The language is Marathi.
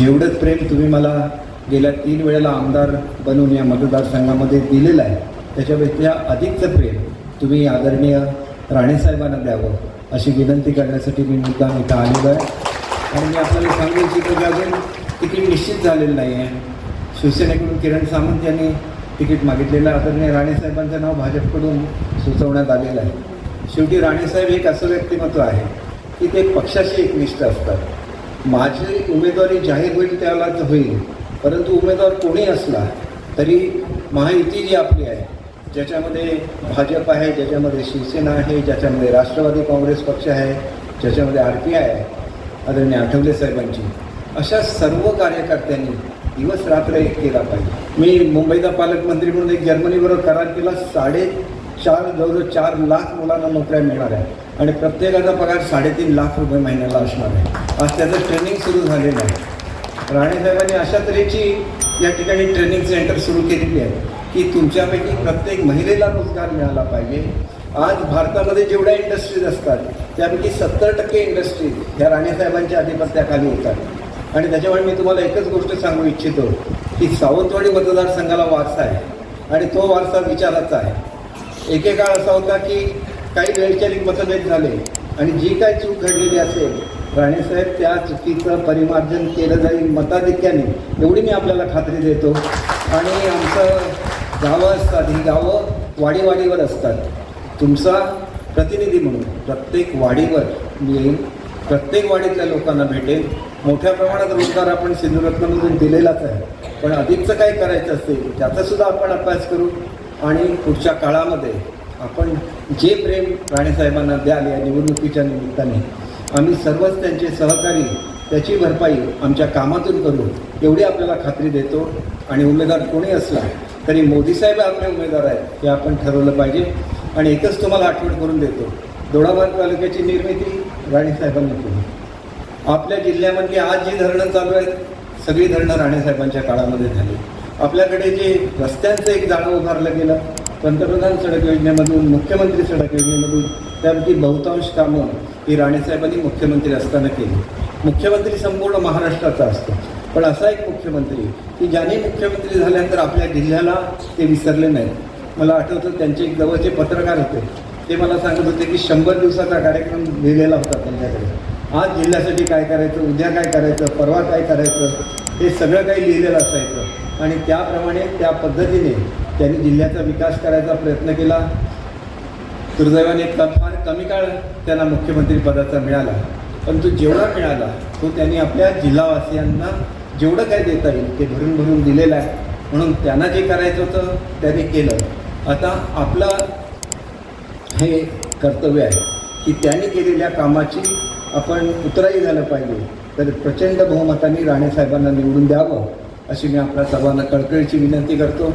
जेवढंच प्रेम तुम्ही मला गेल्या तीन वेळेला आमदार बनवून या मतदारसंघामध्ये दिलेलं आहे त्याच्यापेक्षा अधिकचं प्रेम तुम्ही आदरणीय राणेसाहेबांना द्यावं अशी विनंती करण्यासाठी मी मुद्दा इथं आलेलो आहे. आणि मी आपल्याला सांगू इच्छितो की अजून तिकीट निश्चित झालेलं नाही आहे. शिवसेनेकडून किरण सामंत यांनी तिकीट मागितलेलं आदरणीय राणेसाहेबांचं नाव भाजपकडून सुचवण्यात आलेलं आहे. शेवटी राणेसाहेब एक असं व्यक्तिमत्व आहे की ते पक्षाशी एकनिष्ठ असतात. माझी उमेदवारी जाहीर होईल त्यालाच होईल. परंतु उमेदवार कोणी असला तरी महायुती जी आपली आहे ज्याच्यामध्ये भाजप आहे ज्याच्यामध्ये शिवसेना आहे ज्याच्यामध्ये राष्ट्रवादी काँग्रेस पक्ष आहे ज्याच्यामध्ये आर पी आय आहे आदरणीय आठवले साहेबांची अशा सर्व कार्यकर्त्यांनी दिवस रात्र एक केला पाहिजे. मी मुंबईचा पालकमंत्री म्हणून एक जर्मनीबरोबर करार केला साडे चार जवळजवळ चार लाख मुलांना नोकऱ्या मिळणार आहे. आणि प्रत्येकाचा पगार साडेतीन लाख रुपये महिन्याला असणार आहे. आज त्याचं ट्रेनिंग सुरू झालेलं आहे. राणेसाहेबांनी अशा तऱ्हेची या ठिकाणी ट्रेनिंग सेंटर सुरू केलेली आहे की तुमच्यापैकी प्रत्येक महिलेला रोजगार मिळाला पाहिजे. आज भारतामध्ये जेवढ्या इंडस्ट्रीज असतात त्यापैकी सत्तर टक्के इंडस्ट्रीज ह्या राणेसाहेबांच्या आधिपत्याखाली होतात आणि त्याच्यामुळे मी तुम्हाला एकच गोष्ट सांगू इच्छितो की सावंतवाडी मतदारसंघाला वारसा आहे. आणि तो वारसा विचाराचा आहे. एकेकाळ असा होता की काही वैचारिक मतभेद झाले. आणि जी काय चूक घडलेली असेल राणेसाहेब त्या चुकीचं परिमार्जन केलं जाईल मताधिक्याने एवढी मी आपल्याला खात्री देतो. आणि आमचं गावं असतात ही गावं वाडीवाडीवर असतात. तुमचा प्रतिनिधी म्हणून प्रत्येक वाडीवर मी येईन. प्रत्येक वाडीतल्या लोकांना भेटेल मोठ्या प्रमाणात रोजगार आपण सिंधुरत्नामधून दिलेलाच आहे. पण अधिकचं काय करायचं असेल त्याचासुद्धा आपण अभ्यास करू. आणि पुढच्या काळामध्ये आपण जे प्रेम राणेसाहेबांना द्याल या निवडणुकीच्या निमित्ताने आम्ही सर्वच त्यांचे सहकारी त्याची भरपाई आमच्या कामातून करू एवढी आपल्याला खात्री देतो आणि उमेदवार कोणी असला तरी मोदी साहेब आपले उमेदवार आहेत हे आपण ठरवलं पाहिजे. आणि एकच तुम्हाला आठवण करून देतो दोडाबाद तालुक्याची निर्मिती राणेसाहेबांनी केली. आपल्या जिल्ह्यामधली आज जी धरणं चालू आहेत सगळी धरणं राणेसाहेबांच्या काळामध्ये झाली. आपल्याकडे जे रस्त्यांचं एक जाळं उभारलं गेलं पंतप्रधान सडक योजनेमधून मुख्यमंत्री सडक योजनेमधून त्यापैकी बहुतांश कामं ही राणेसाहेबांनी मुख्यमंत्री असताना केली. मुख्यमंत्री संपूर्ण महाराष्ट्राचा असतो. पण असा एक मुख्यमंत्री की ज्याने मुख्यमंत्री झाल्यानंतर आपल्या जिल्ह्याला ते विसरले नाही मला आठवतं त्यांचे एक जवळचे पत्रकार होते. ते मला सांगत होते की शंभर दिवसाचा कार्यक्रम लिहिलेला होता त्यांच्याकडे. आज जिल्ह्यासाठी काय करायचं उद्या काय करायचं परवा काय करायचं हे सगळं काही लिहिलेलं असायचं. आणि त्याप्रमाणे त्या पद्धतीने त्यांनी जिल्ह्याचा विकास करायचा प्रयत्न केला. दुर्दैवाने फार कमी काळ त्यांना मुख्यमंत्री पदाचा मिळाला. पण तो जेवढा मिळाला तो त्यांनी आपल्या जिल्हावासियांना जेवढं काय देता येईल ते भरून भरून दिलेलं आहे. म्हणून त्यांना जे करायचं होतं त्याने केलं. आता आपलं हे कर्तव्य आहे की त्यांनी केलेल्या कामाची आपण उतराई झालं पाहिजे. तर प्रचंड बहुमताने राणेसाहेबांना निवडून द्यावं अशी मी आपल्या सर्वांना कळकळीची विनंती करतो.